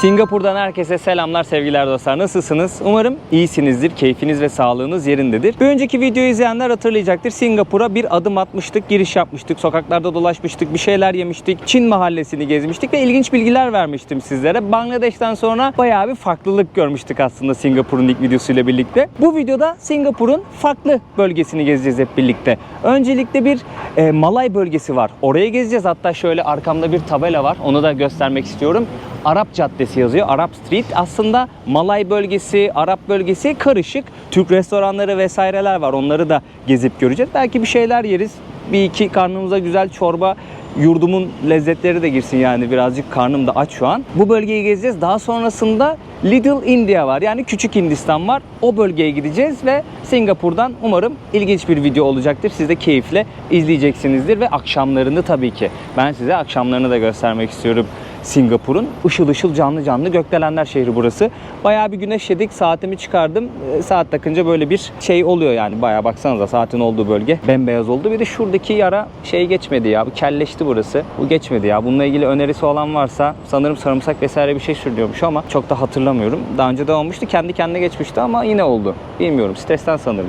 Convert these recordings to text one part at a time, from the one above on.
Singapur'dan herkese selamlar sevgiler dostlar. Nasılsınız? Umarım iyisinizdir. Keyfiniz ve sağlığınız yerindedir. Bir önceki videoyu izleyenler hatırlayacaktır. Singapur'a bir adım atmıştık, giriş yapmıştık, sokaklarda dolaşmıştık, bir şeyler yemiştik, Çin mahallesini gezmiştik ve ilginç bilgiler vermiştim sizlere. Bangladeş'ten sonra bayağı bir farklılık görmüştük aslında Singapur'un ilk videosuyla birlikte. Bu videoda Singapur'un farklı bölgesini gezeceğiz hep birlikte. Öncelikle bir e, Malay bölgesi var. Oraya gezeceğiz. Hatta şöyle arkamda bir tabela var. Onu da göstermek istiyorum. Arap Caddesi yazıyor. Arap Street. Aslında Malay bölgesi, Arap bölgesi karışık. Türk restoranları vesaireler var. Onları da gezip göreceğiz. Belki bir şeyler yeriz. Bir iki karnımıza güzel çorba yurdumun lezzetleri de girsin yani birazcık karnım da aç şu an. Bu bölgeyi gezeceğiz. Daha sonrasında Little India var. Yani Küçük Hindistan var. O bölgeye gideceğiz ve Singapur'dan umarım ilginç bir video olacaktır. Siz de keyifle izleyeceksinizdir ve akşamlarını tabii ki. Ben size akşamlarını da göstermek istiyorum. Singapur'un ışıl ışıl canlı canlı gökdelenler şehri burası. Bayağı bir güneş yedik. Saatimi çıkardım. E, Saat takınca böyle bir şey oluyor yani. Bayağı baksanıza saatin olduğu bölge bembeyaz oldu. Bir de şuradaki yara şey geçmedi ya. Bu kelleşti burası. Bu geçmedi ya. Bununla ilgili önerisi olan varsa sanırım sarımsak vesaire bir şey sürülüyormuş ama çok da hatırlamıyorum. Daha önce de olmuştu. Kendi kendine geçmişti ama yine oldu. Bilmiyorum. Stresten sanırım.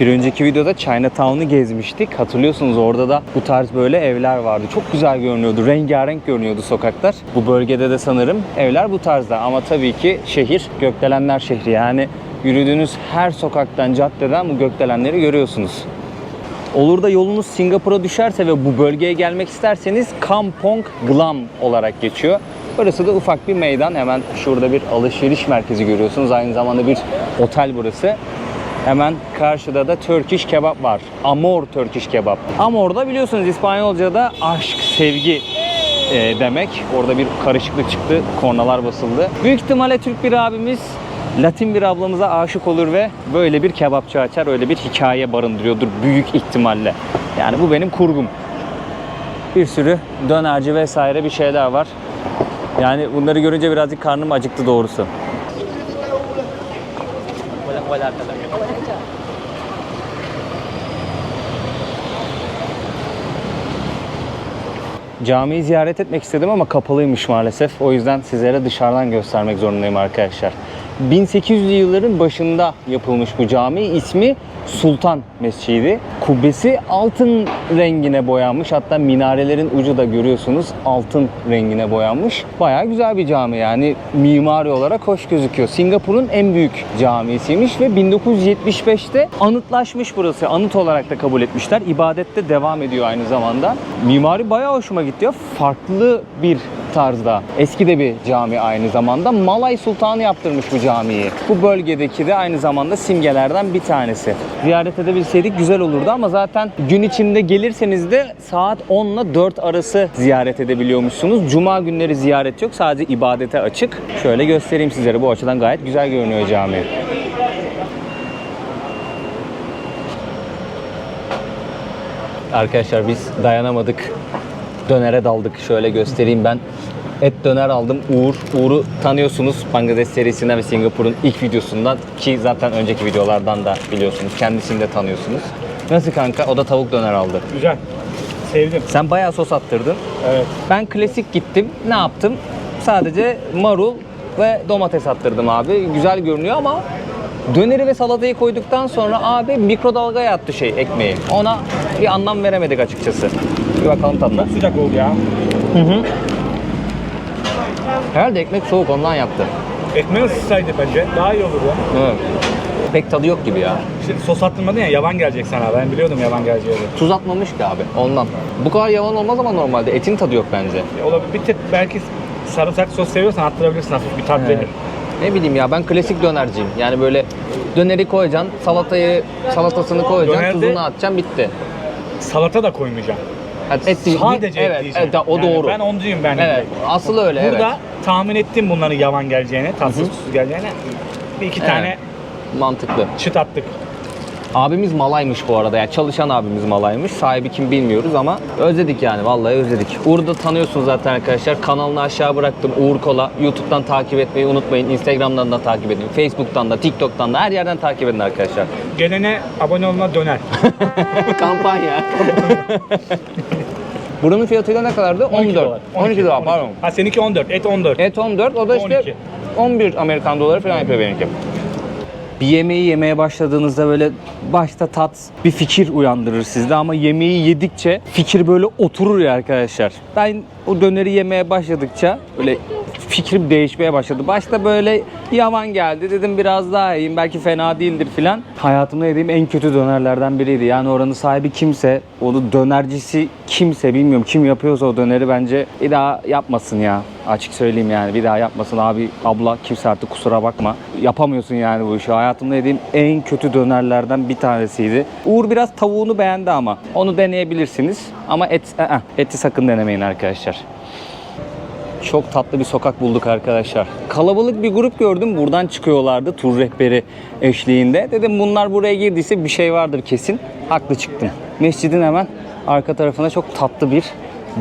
Bir önceki videoda Chinatown'u gezmiştik. Hatırlıyorsunuz orada da bu tarz böyle evler vardı. Çok güzel görünüyordu. Rengarenk görünüyordu sokaklar. Bu bölgede de sanırım evler bu tarzda. Ama tabii ki şehir gökdelenler şehri. Yani yürüdüğünüz her sokaktan, caddeden bu gökdelenleri görüyorsunuz. Olur da yolunuz Singapur'a düşerse ve bu bölgeye gelmek isterseniz Kampong Glam olarak geçiyor. Burası da ufak bir meydan. Hemen şurada bir alışveriş merkezi görüyorsunuz. Aynı zamanda bir otel burası. Hemen karşıda da Turkish kebap var. Amor Turkish kebap. Amor da biliyorsunuz İspanyolca'da aşk, sevgi e, demek. Orada bir karışıklık çıktı. Kornalar basıldı. Büyük ihtimalle Türk bir abimiz Latin bir ablamıza aşık olur ve böyle bir kebapçı açar. Öyle bir hikaye barındırıyordur büyük ihtimalle. Yani bu benim kurgum. Bir sürü dönerci vesaire bir şeyler var. Yani bunları görünce birazcık karnım acıktı doğrusu. Camiyi ziyaret etmek istedim ama kapalıymış maalesef. O yüzden sizlere dışarıdan göstermek zorundayım arkadaşlar. 1800'lü yılların başında yapılmış bu cami. İsmi Sultan Mescidi. Kubbesi altın rengine boyanmış. Hatta minarelerin ucu da görüyorsunuz altın rengine boyanmış. Bayağı güzel bir cami yani mimari olarak hoş gözüküyor. Singapur'un en büyük camisiymiş ve 1975'te anıtlaşmış burası. Anıt olarak da kabul etmişler. İbadette devam ediyor aynı zamanda. Mimari bayağı hoşuma gitti. Farklı bir tarzda. Eski de bir cami aynı zamanda. Malay Sultanı yaptırmış bu camiyi. Bu bölgedeki de aynı zamanda simgelerden bir tanesi. Ziyaret edebilseydik güzel olurdu ama zaten gün içinde gelirseniz de saat 10 ile 4 arası ziyaret edebiliyormuşsunuz. Cuma günleri ziyaret yok. Sadece ibadete açık. Şöyle göstereyim sizlere. Bu açıdan gayet güzel görünüyor cami. Arkadaşlar biz dayanamadık. Dönere daldık. Şöyle göstereyim ben. Et döner aldım. Uğur. Uğur'u tanıyorsunuz Bangladeş serisinden ve Singapur'un ilk videosundan ki zaten önceki videolardan da biliyorsunuz. Kendisini de tanıyorsunuz. Nasıl kanka? O da tavuk döner aldı. Güzel. Sevdim. Sen bayağı sos attırdın. Evet. Ben klasik gittim. Ne yaptım? Sadece marul ve domates attırdım abi. Güzel görünüyor ama döneri ve salatayı koyduktan sonra abi mikrodalgaya attı şey ekmeği. Ona bir anlam veremedik açıkçası. Bir bakalım tadına. Çok sıcak oldu ya. Herhalde ekmek soğuk ondan yaptı. Ekmeği ısıtsaydı bence daha iyi olurdu. Evet. Pek tadı yok gibi ya. İşte sos attırmadın ya yavan gelecek sana. Ben biliyordum yavan geleceğini. Tuz atmamış ki abi ondan. Bu kadar yavan olmaz ama normalde etin tadı yok bence. Ya Olabilir. Bir tık belki sarımsak sos seviyorsan attırabilirsin hafif bir tat verir. Ne bileyim ya ben klasik dönerciyim. Yani böyle döneri koyacaksın, salatayı, salatasını koyacaksın, Dönerde- tuzunu atacaksın bitti. Salata da koymayacağım. Yani et değil- Sadece evet, et diyeceğim. Evet, o Yani doğru. Ben oncuyum ben. Evet, asıl öyle Burada evet. tahmin ettim bunların yavan geleceğini, tatsız tuzsuz geleceğini. Bir iki Evet. tane Mantıklı. çıt attık. Abimiz Malaymış bu arada. Yani çalışan abimiz Malaymış. Sahibi kim bilmiyoruz ama özledik yani. Vallahi özledik. Uğur'u da tanıyorsunuz zaten arkadaşlar. Kanalını aşağı bıraktım. Uğur Kola. YouTube'dan takip etmeyi unutmayın. Instagram'dan da takip edin. Facebook'tan da, TikTok'tan da her yerden takip edin arkadaşlar. Gelene abone olma döner. Kampanya. Buranın fiyatıyla ne kadardı? 14. dolar. 12 dolar pardon. Ha seninki 14, et 14. Et 14 o da işte 12. 11 Amerikan doları falan yapıyor benimki. Bir yemeği yemeye başladığınızda böyle başta tat bir fikir uyandırır sizde ama yemeği yedikçe fikir böyle oturur ya arkadaşlar. Ben o döneri yemeye başladıkça böyle fikrim değişmeye başladı. Başta böyle yavan geldi dedim biraz daha yiyeyim belki fena değildir filan. Hayatımda yediğim en kötü dönerlerden biriydi. Yani oranın sahibi kimse, onu dönercisi kimse bilmiyorum kim yapıyorsa o döneri bence bir daha yapmasın ya. Açık söyleyeyim yani bir daha yapmasın abi abla kimse artık kusura bakma. Yapamıyorsun yani bu işi. Hayatımda yediğim en kötü dönerlerden bir tanesiydi. Uğur biraz tavuğunu beğendi ama onu deneyebilirsiniz. Ama et, ı-ı, eti sakın denemeyin arkadaşlar. Çok tatlı bir sokak bulduk arkadaşlar. Kalabalık bir grup gördüm. Buradan çıkıyorlardı tur rehberi eşliğinde. Dedim bunlar buraya girdiyse bir şey vardır kesin. Haklı çıktım. Mescidin hemen arka tarafında çok tatlı bir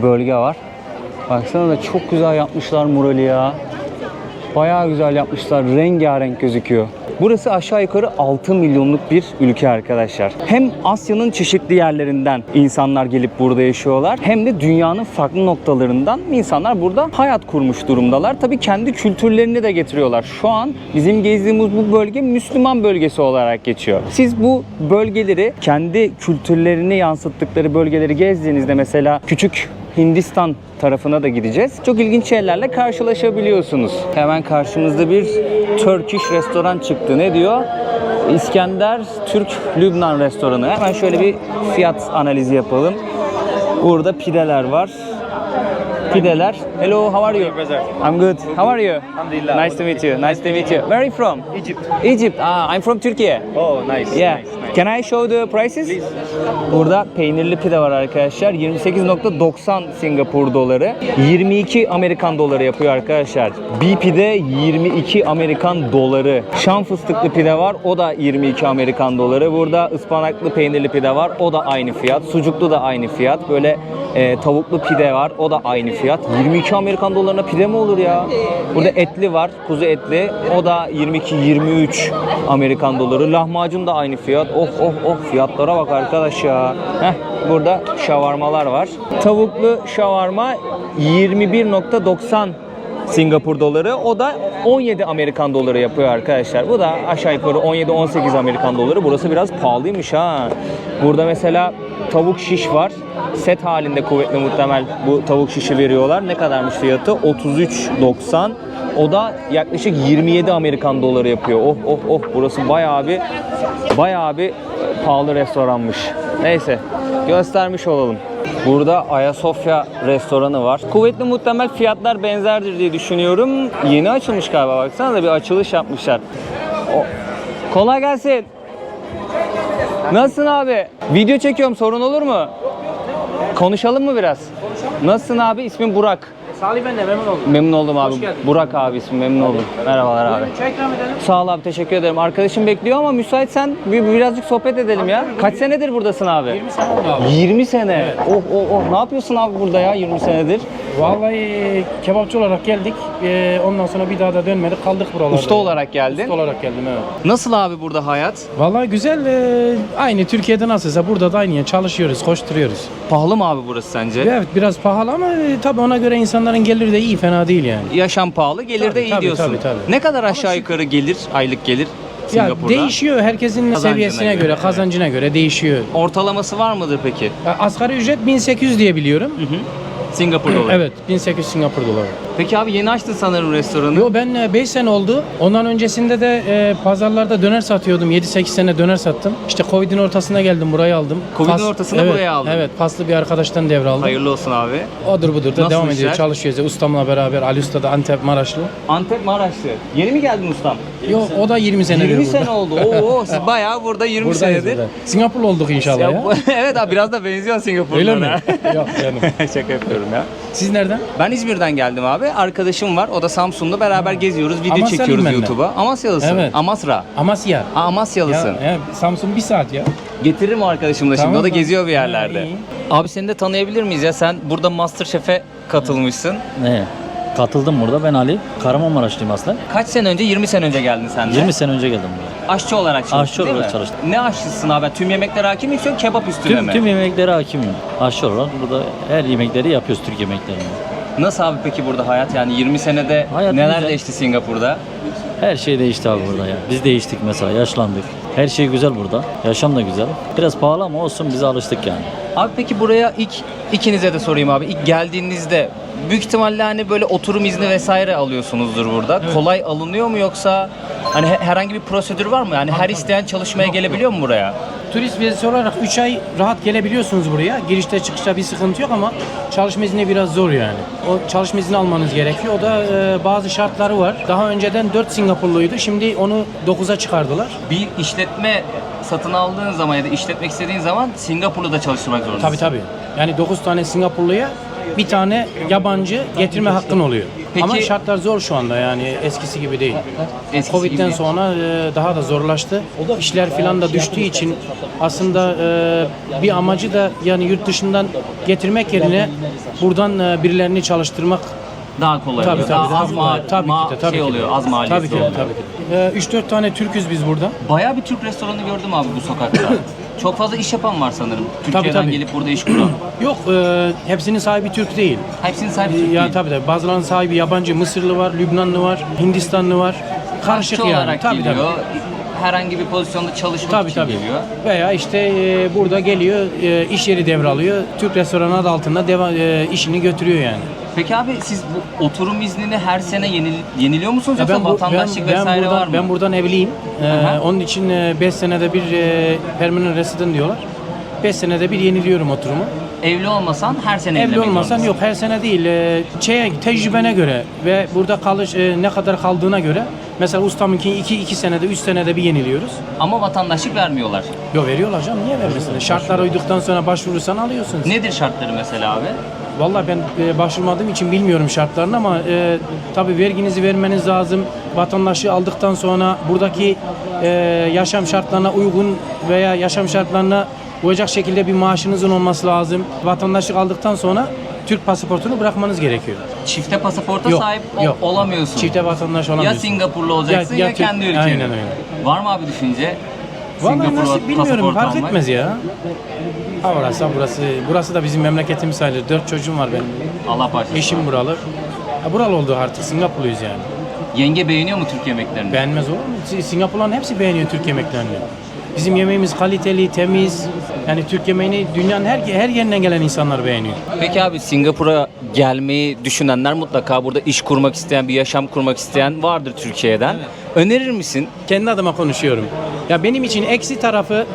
bölge var. Baksana da çok güzel yapmışlar murali ya. Bayağı güzel yapmışlar. Rengarenk gözüküyor. Burası aşağı yukarı 6 milyonluk bir ülke arkadaşlar. Hem Asya'nın çeşitli yerlerinden insanlar gelip burada yaşıyorlar. Hem de dünyanın farklı noktalarından insanlar burada hayat kurmuş durumdalar. Tabii kendi kültürlerini de getiriyorlar. Şu an bizim gezdiğimiz bu bölge Müslüman bölgesi olarak geçiyor. Siz bu bölgeleri kendi kültürlerini yansıttıkları bölgeleri gezdiğinizde mesela küçük Hindistan tarafına da gideceğiz. Çok ilginç şeylerle karşılaşabiliyorsunuz. Hemen karşımızda bir Turkish restoran çıktı. Ne diyor? İskender Türk Lübnan restoranı. Hemen şöyle bir fiyat analizi yapalım. Burada pideler var. Pideler. Hello, how are you? I'm good. How are you? Alhamdulillah. Nice to meet you. Nice to meet you. Where are you from? Egypt. Egypt. Ah, I'm from Turkey. Oh nice. Yeah. Can I show the prices? Burada peynirli pide var arkadaşlar. 28.90 Singapur doları. 22 Amerikan doları yapıyor arkadaşlar. Bir pide 22 Amerikan doları. Şam fıstıklı pide var. O da 22 Amerikan doları. Burada ıspanaklı peynirli pide var. O da aynı fiyat. Sucuklu da aynı fiyat. Böyle e, tavuklu pide var. O da aynı fiyat. 22 Amerikan dolarına pide mi olur ya? Burada etli var. Kuzu etli. O da 22-23 Amerikan doları. Lahmacun da aynı fiyat. Oh oh oh fiyatlara bak arkadaş ya. Heh, burada şavarmalar var. Tavuklu şavarma 21.90 Singapur doları. O da 17 Amerikan doları yapıyor arkadaşlar. Bu da aşağı yukarı 17-18 Amerikan doları. Burası biraz pahalıymış ha. Burada mesela tavuk şiş var. Set halinde kuvvetli muhtemel bu tavuk şişi veriyorlar. Ne kadarmış fiyatı? 33.90. O da yaklaşık 27 Amerikan doları yapıyor. Oh oh oh burası bayağı bir bayağı bir pahalı restoranmış. Neyse göstermiş olalım. Burada Ayasofya restoranı var. Kuvvetli muhtemel fiyatlar benzerdir diye düşünüyorum. Yeni açılmış galiba baksana da bir açılış yapmışlar. O- Kolay gelsin. Nasılsın abi? Video çekiyorum sorun olur mu? Konuşalım mı biraz? Nasılsın abi? İsmim Burak. Salih ben de memnun oldum. Memnun oldum abi. Hoş geldin. Burak abi ismim memnun oldum. Merhabalar abi. Çay ikram edelim. Sağ ol abi teşekkür ederim. Arkadaşım bekliyor ama müsaitsen bir, birazcık sohbet edelim ya. Kaç senedir buradasın abi? 20 sene oldu abi. 20 sene. Oh oh oh. Ne yapıyorsun abi burada ya 20 senedir? Vallahi kebapçı olarak geldik. Ee, ondan sonra bir daha da dönmedik. Kaldık buralarda. Usta olarak geldin. Usta olarak geldim evet. Nasıl abi burada hayat? Vallahi güzel. ee, aynı Türkiye'de nasılsa burada da aynı. Çalışıyoruz, koşturuyoruz. Pahalı mı abi burası sence? Evet biraz pahalı ama e, tabii ona göre insanların geliri de iyi, fena değil yani. Yaşam pahalı, gelir de Tabii, iyi tabii, diyorsun. tabii, tabii. Ne kadar aşağı yukarı gelir, aylık gelir Ya Singapur'da? değişiyor herkesin Kazancına seviyesine göre, göre, evet. kazancına göre değişiyor. Ortalaması var mıdır peki? Ya, asgari ücret 1800 diye biliyorum. Singapur doları. Evet, 1800 Singapur doları. Peki abi yeni açtın sanırım restoranı. Yo ben 5 sene oldu. Ondan öncesinde de e, pazarlarda döner satıyordum. 7-8 sene döner sattım. İşte Covid'in ortasına geldim burayı aldım. Covid'in Pas- ortasında evet, buraya aldın. Evet paslı bir arkadaştan devraldım. Hayırlı olsun abi. Odur budur da Nasıl devam işler? ediyor. Çalışıyoruz. Ustamla beraber Ali Usta da Antep Maraşlı. Antep Maraşlı. Yeni mi geldin ustam? Yo o da 20 senedir 20 burada. sene oldu. Oo, siz bayağı burada 20 Buradayız senedir. burada. Singapurlu olduk inşallah ya. Evet abi biraz da benziyor Singapur'dan. Öyle mi? Yok canım. Şaka yapıyorum ya. Siz nereden? Ben İzmir'den geldim abi. Ve arkadaşım var. O da Samsun'da beraber geziyoruz. Video Amasyalıyım çekiyoruz ben de. YouTube'a. Amasyalısın. Evet. Amasra. Amasya. Aa, Amasyalısın. Ya, ya, Samsun bir saat ya. Getiririm o arkadaşımı da şimdi. Tamam, o da tamam. geziyor bir yerlerde. Ha, iyi. Abi seni de tanıyabilir miyiz ya? Sen burada Masterchef'e katılmışsın. Ne? Katıldım burada. Ben Ali. Kahramanmaraşlıyım aslında. Kaç sene önce? 20 sene önce geldin sen de. 20 sene önce geldim buraya. Aşçı olarak çalıştın Aşçı değil olarak mi? çalıştım. Ne aşçısın abi? Tüm yemeklere hakim misin kebap üstüne Tüm, mi? tüm yemeklere hakimim. Aşçı olarak burada her yemekleri yapıyoruz Türk yemeklerini. Nasıl abi peki burada hayat? Yani 20 senede Hayat neler güzel. değişti Singapur'da? Her şey değişti abi burada ya. Biz değiştik mesela, yaşlandık. Her şey güzel burada. Yaşam da güzel. Biraz pahalı ama olsun bize alıştık yani. Abi peki buraya ilk ikinize de sorayım abi. İlk geldiğinizde büyük ihtimalle hani böyle oturum izni vesaire alıyorsunuzdur burada. Kolay alınıyor mu yoksa hani he- herhangi bir prosedür var mı? Yani her isteyen çalışmaya gelebiliyor mu buraya? Turist vizesi olarak 3 ay rahat gelebiliyorsunuz buraya. Girişte çıkışta bir sıkıntı yok ama çalışma izni biraz zor yani. O çalışma izni almanız gerekiyor. O da e, bazı şartları var. Daha önceden 4 Singapurluydu. Şimdi onu 9'a çıkardılar. Bir işletme satın aldığın zaman ya da işletmek istediğin zaman Singapur'da çalıştırmak zorundasın. Tabii tabii. Yani 9 tane Singapurluya bir tane yabancı getirme hakkın oluyor. Peki- Ama şartlar zor şu anda yani eskisi gibi değil. Eskisi Covid'den gibi. sonra e, daha da zorlaştı. İşler filan da düştüğü için aslında e, bir amacı da yani yurt dışından getirmek yerine buradan e, birilerini çalıştırmak daha kolay tabii oluyor. tabii. daha az tabii, ma- tabii ma- ki de, tabii şey ki de. oluyor, az maliyetli Tabii ki de, oluyor. tabii ki de. E, 3-4 tane Türküz biz burada. Bayağı bir Türk restoranı gördüm abi bu sokakta. Çok fazla iş yapan var sanırım. Türkiye'den tabii. gelip burada iş kuran. Yok e, hepsinin sahibi Türk değil. Hepsinin sahibi Türk Ya değil. tabii tabii. Bazılarının sahibi yabancı, Mısırlı var, Lübnanlı var, Hindistanlı var. Karışık Aşçı yani. olarak Tabii geliyor. tabii. Herhangi bir pozisyonda çalışmak Tabii için tabii. geliyor. Veya işte e, burada geliyor, e, iş yeri devralıyor. Türk restoranı adı altında devam, e, işini götürüyor yani. Peki abi siz bu oturum iznini her sene yenil, yeniliyor musunuz yoksa vatandaşlık ben vesaire buradan, var mı? Ben buradan evliyim. E, Aha. onun için 5 senede bir e, permanent resident diyorlar. 5 senede bir yeniliyorum oturumu. Evli olmasan her sene Evli evlenmek olmasan zorundasın. yok her sene değil. E, şeye, tecrübene göre ve burada kalış e, ne kadar kaldığına göre mesela ustamınki 2 2 senede 3 senede bir yeniliyoruz. Ama vatandaşlık vermiyorlar. Yok veriyorlar canım niye vermesinler? Şartlar uyduktan sonra başvurursan alıyorsun. Nedir şartları mesela abi? Vallahi ben e, başvurmadığım için bilmiyorum şartlarını ama e, tabii verginizi vermeniz lazım. Vatandaşlığı aldıktan sonra buradaki e, yaşam şartlarına uygun veya yaşam şartlarına uyacak şekilde bir maaşınızın olması lazım. Vatandaşlık aldıktan sonra Türk pasaportunu bırakmanız gerekiyor. Çifte pasaporta Yok, sahip yok. olamıyorsun. Çifte vatandaş ya olamıyorsun. Singapurlu olacaksın Ya- ya, ya Türk- kendi ülkenin. Aynen öyle. Var mı abi düşünce? Vallahi Singapur nasıl bilmiyorum pasaport fark almak? etmez ya. Ha orası ha burası. Burası da bizim memleketimiz sayılır. Dört çocuğum var benim. Allah başlasın. Eşim buralı. Ha, buralı oldu artık Singapurluyuz yani. Yenge beğeniyor mu Türk yemeklerini? Beğenmez olur mu? Si- Singapurluların hepsi beğeniyor Türk yemeklerini. Bizim yemeğimiz kaliteli, temiz. Yani Türk yemeğini dünyanın her her yerinden gelen insanlar beğeniyor. Peki abi Singapur'a gelmeyi düşünenler mutlaka burada iş kurmak isteyen, bir yaşam kurmak isteyen vardır Türkiye'den. Önerir misin? Kendi adıma konuşuyorum. Ya benim için eksi tarafı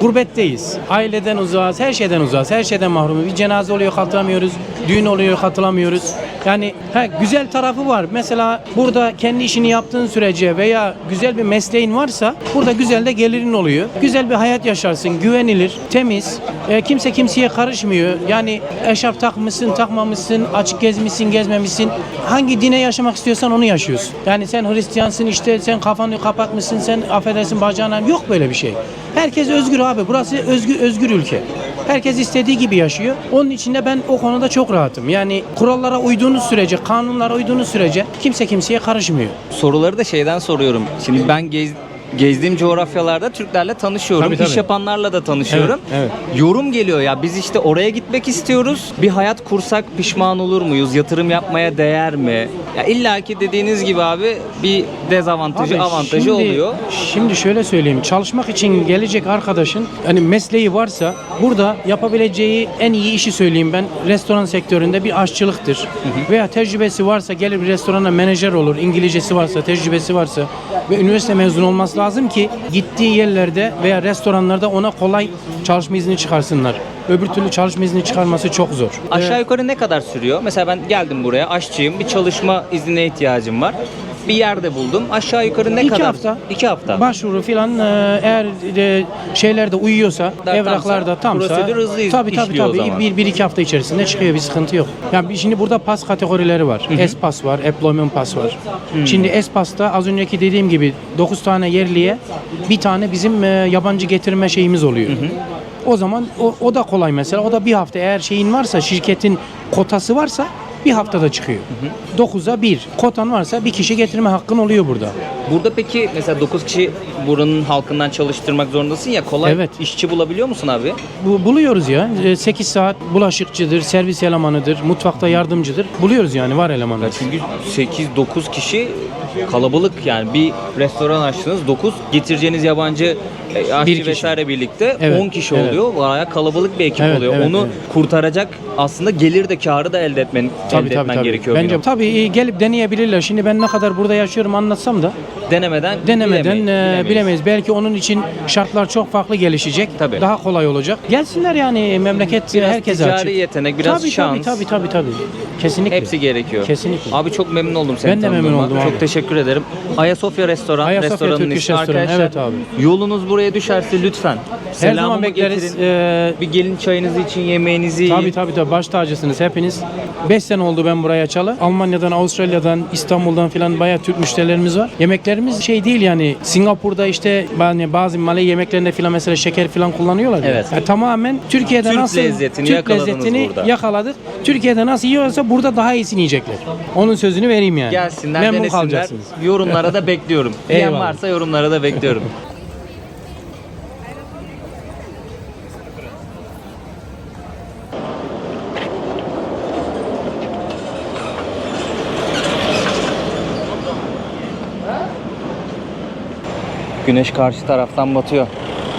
gurbetteyiz. Aileden uzağız, her şeyden uzağız, her şeyden mahrumuz. Bir cenaze oluyor katılamıyoruz, düğün oluyor katılamıyoruz. Yani ha, güzel tarafı var. Mesela burada kendi işini yaptığın sürece veya güzel bir mesleğin varsa burada güzel de gelirin oluyor. Güzel bir hayat yaşarsın, güvenilir, temiz. E, kimse kimseye karışmıyor. Yani eşarp takmışsın, takmamışsın, açık gezmişsin, gezmemişsin. Hangi dine yaşamak istiyorsan onu yaşıyorsun. Yani sen Hristiyansın işte sen kafanı kapatmışsın, sen affedersin bacağına. Yok böyle bir şey. Herkes özgür abi. Burası özgür özgür ülke. Herkes istediği gibi yaşıyor. Onun için de ben o konuda çok rahatım. Yani kurallara uyduğunuz sürece, kanunlara uyduğunuz sürece kimse kimseye karışmıyor. Soruları da şeyden soruyorum. Şimdi ben gez, gezdiğim coğrafyalarda Türklerle tanışıyorum. Tabii, tabii. İş yapanlarla da tanışıyorum. Evet, Yorum geliyor ya biz işte oraya gitmek istiyoruz. Bir hayat kursak pişman olur muyuz? Yatırım yapmaya değer mi? Ya illaki dediğiniz gibi abi bir dezavantajı, Abi avantajı şimdi- oluyor. Şimdi şöyle söyleyeyim. Çalışmak için gelecek arkadaşın hani mesleği varsa burada yapabileceği en iyi işi söyleyeyim ben. Restoran sektöründe bir aşçılıktır. Veya tecrübesi varsa gelir bir restorana menajer olur. İngilizcesi varsa, tecrübesi varsa ve üniversite mezunu olması lazım ki gittiği yerlerde veya restoranlarda ona kolay çalışma izni çıkarsınlar. Öbür türlü çalışma izni çıkarması çok zor. Aşağı yukarı ne kadar sürüyor? Mesela ben geldim buraya aşçıyım. Bir çalışma iznine ihtiyacım var. Bir yerde buldum. Aşağı yukarı ne İki kadar? hafta. İki hafta. Başvuru filan e, eğer e, şeylerde uyuyorsa, Da- evraklarda tamsa, tamsa, prosedür hızlı tabii tabii işliyor o tabii zaman. bir, bir iki hafta içerisinde çıkıyor bir sıkıntı yok. Yani şimdi burada pas kategorileri var. S-Pass var, Employment Pass var. Şimdi S-Pass'ta az önceki dediğim gibi 9 tane yerliye bir tane bizim e, yabancı getirme şeyimiz oluyor. O zaman o, o da kolay mesela. O da bir hafta eğer şeyin varsa, şirketin kotası varsa bir haftada çıkıyor. 9'a 1. Kotan varsa bir kişi getirme hakkın oluyor burada. Burada peki mesela 9 kişi buranın halkından çalıştırmak zorundasın ya kolay Evet. işçi bulabiliyor musun abi? Bu, buluyoruz ya. 8 saat bulaşıkçıdır, servis elemanıdır, mutfakta yardımcıdır. Buluyoruz yani var elemanlar. Çünkü 8-9 kişi kalabalık yani bir restoran açtınız 9 getireceğiniz yabancı e, aşçı Bir kişi. vesaire birlikte Evet, 10 kişi evet. oluyor. Bayağı kalabalık bir ekip Evet, oluyor. evet, Onu evet. kurtaracak aslında gelir de karı da elde etmen elde etmen gerekiyor. bir Bence tabii e, gelip deneyebilirler. Şimdi ben ne kadar burada yaşıyorum anlatsam da denemeden denemeden bilemeyiz- e, bilemeyiz. bilemeyiz. Belki onun için şartlar çok farklı gelişecek. Tabii. Daha kolay olacak. Gelsinler yani memleket Biraz herkese ticari açık. yetenek, biraz tabii, şans. Tabii tabii tabii tabii. Kesinlikle. Hepsi gerekiyor. Kesinlikle. Abi çok memnun oldum seni Ben de memnun tanıdığıma. oldum Çok abi. teşekkür ederim. Ayasofya Restoran, Ayasofya restoranın ismi Restoran, arkadaşlar. evet abi. Yolunuz buraya düşerse lütfen Her zaman bekleriz. getirin. Ee, Bir gelin çayınızı için yemeğinizi yiyin. Tabii tabii tabii baş tacısınız hepiniz. 5 sene oldu ben buraya açalı. Almanya'dan, Avustralya'dan, İstanbul'dan filan bayağı Türk müşterilerimiz var. Yemeklerimiz şey değil yani Singapur'da işte yani bazı Malay yemeklerinde filan mesela şeker filan kullanıyorlar. Evet. Ya tamamen Türkiye'de Türk nasıl lezzetini Türk lezzetini burada. yakaladık. Türkiye'de nasıl yiyorsa burada daha iyisini yiyecekler. Onun sözünü vereyim yani. Gelsinler, Memnun denesinler. kalacaksınız. Yorumlara da bekliyorum. Diyen varsa yorumlara da bekliyorum. Güneş karşı taraftan batıyor.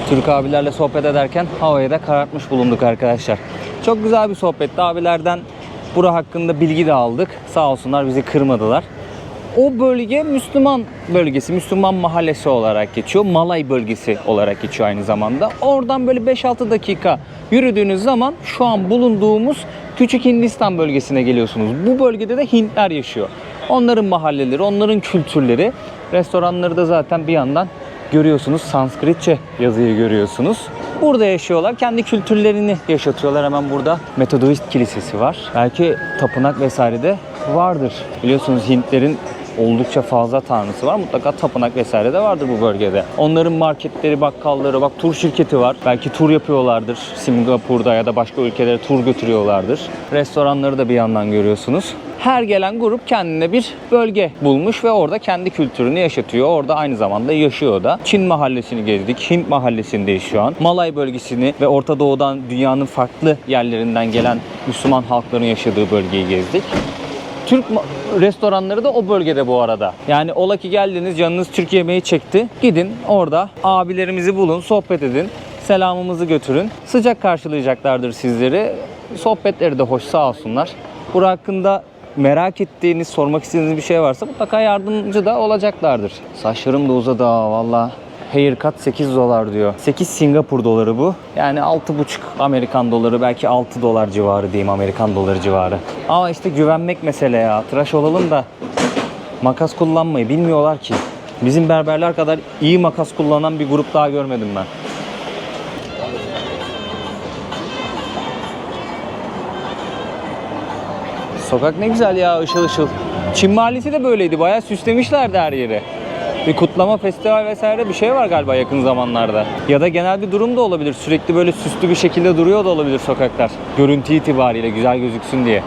Türk abilerle sohbet ederken havayı da karartmış bulunduk arkadaşlar. Çok güzel bir sohbetti. Abilerden bura hakkında bilgi de aldık. Sağ olsunlar bizi kırmadılar. O bölge Müslüman bölgesi, Müslüman mahallesi olarak geçiyor. Malay bölgesi olarak geçiyor aynı zamanda. Oradan böyle 5-6 dakika yürüdüğünüz zaman şu an bulunduğumuz Küçük Hindistan bölgesine geliyorsunuz. Bu bölgede de Hintler yaşıyor. Onların mahalleleri, onların kültürleri, restoranları da zaten bir yandan görüyorsunuz. Sanskritçe yazıyı görüyorsunuz. Burada yaşıyorlar. Kendi kültürlerini yaşatıyorlar. Hemen burada Metodist Kilisesi var. Belki tapınak vesaire de vardır. Biliyorsunuz Hintlerin oldukça fazla tanrısı var. Mutlaka tapınak vesaire de vardır bu bölgede. Onların marketleri, bakkalları, bak tur şirketi var. Belki tur yapıyorlardır. Singapur'da ya da başka ülkelere tur götürüyorlardır. Restoranları da bir yandan görüyorsunuz. Her gelen grup kendine bir bölge bulmuş ve orada kendi kültürünü yaşatıyor. Orada aynı zamanda yaşıyor da. Çin mahallesini gezdik. Hint mahallesindeyiz şu an. Malay bölgesini ve Orta Doğu'dan dünyanın farklı yerlerinden gelen Müslüman halkların yaşadığı bölgeyi gezdik. Türk restoranları da o bölgede bu arada. Yani ola ki geldiniz canınız Türk yemeği çekti. Gidin orada abilerimizi bulun, sohbet edin. Selamımızı götürün. Sıcak karşılayacaklardır sizleri. Sohbetleri de hoş sağ olsunlar. Bura hakkında merak ettiğiniz, sormak istediğiniz bir şey varsa mutlaka yardımcı da olacaklardır. Saçlarım da uzadı valla. Haircut 8 dolar diyor. 8 Singapur doları bu. Yani 6,5 Amerikan doları belki 6 dolar civarı diyeyim Amerikan doları civarı. Ama işte güvenmek mesele ya. Tıraş olalım da makas kullanmayı bilmiyorlar ki. Bizim berberler kadar iyi makas kullanan bir grup daha görmedim ben. Sokak ne güzel ya ışıl ışıl. Çin mahallesi de böyleydi. Bayağı süslemişlerdi her yeri. Bir kutlama, festival vesaire bir şey var galiba yakın zamanlarda. Ya da genel bir durum da olabilir. Sürekli böyle süslü bir şekilde duruyor da olabilir sokaklar. Görüntü itibariyle güzel gözüksün diye.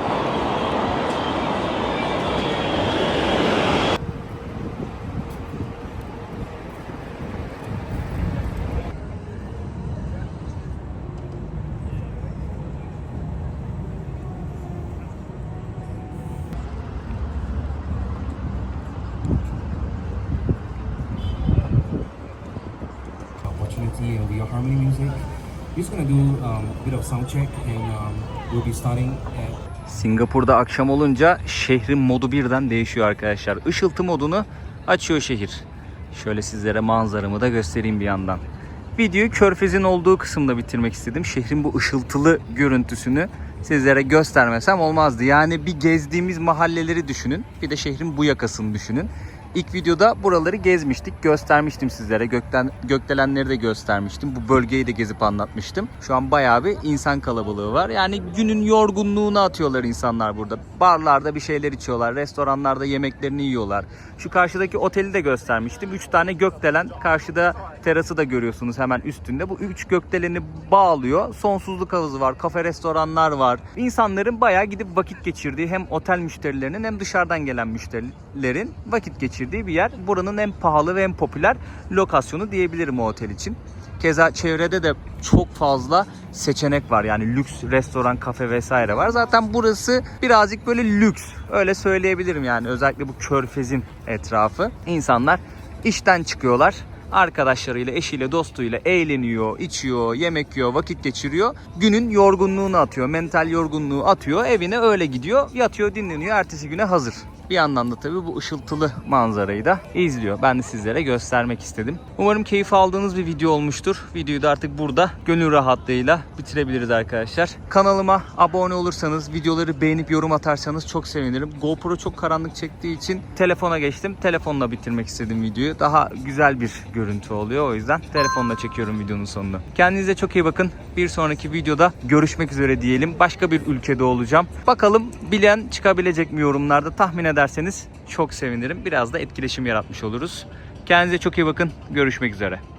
Singapur'da akşam olunca şehrin modu birden değişiyor arkadaşlar. Işıltı modunu açıyor şehir. Şöyle sizlere manzaramı da göstereyim bir yandan. Videoyu körfezin olduğu kısımda bitirmek istedim. Şehrin bu ışıltılı görüntüsünü sizlere göstermesem olmazdı. Yani bir gezdiğimiz mahalleleri düşünün. Bir de şehrin bu yakasını düşünün. İlk videoda buraları gezmiştik. Göstermiştim sizlere. Gökten, gökdelenleri de göstermiştim. Bu bölgeyi de gezip anlatmıştım. Şu an bayağı bir insan kalabalığı var. Yani günün yorgunluğunu atıyorlar insanlar burada. Barlarda bir şeyler içiyorlar. Restoranlarda yemeklerini yiyorlar. Şu karşıdaki oteli de göstermiştim. 3 tane gökdelen. Karşıda terası da görüyorsunuz hemen üstünde. Bu 3 gökdeleni bağlıyor. Sonsuzluk havuzu var. Kafe restoranlar var. İnsanların bayağı gidip vakit geçirdiği hem otel müşterilerinin hem dışarıdan gelen müşterilerin vakit geçirdiği bir yer. Buranın en pahalı ve en popüler lokasyonu diyebilirim o otel için. Keza çevrede de çok fazla seçenek var. Yani lüks restoran, kafe vesaire var. Zaten burası birazcık böyle lüks. Öyle söyleyebilirim yani. Özellikle bu körfezin etrafı. İnsanlar işten çıkıyorlar. Arkadaşlarıyla, eşiyle, dostuyla eğleniyor, içiyor, yemek yiyor, vakit geçiriyor. Günün yorgunluğunu atıyor, mental yorgunluğu atıyor. Evine öyle gidiyor, yatıyor, dinleniyor. Ertesi güne hazır. Bir yandan da tabii bu ışıltılı manzarayı da izliyor. Ben de sizlere göstermek istedim. Umarım keyif aldığınız bir video olmuştur. Videoyu da artık burada gönül rahatlığıyla bitirebiliriz arkadaşlar. Kanalıma abone olursanız, videoları beğenip yorum atarsanız çok sevinirim. GoPro çok karanlık çektiği için telefona geçtim. Telefonla bitirmek istedim videoyu. Daha güzel bir görüntü oluyor. O yüzden telefonla çekiyorum videonun sonunu. Kendinize çok iyi bakın. Bir sonraki videoda görüşmek üzere diyelim. Başka bir ülkede olacağım. Bakalım bilen çıkabilecek mi yorumlarda tahmin ederseniz çok sevinirim. Biraz da etkileşim yaratmış oluruz. Kendinize çok iyi bakın. Görüşmek üzere.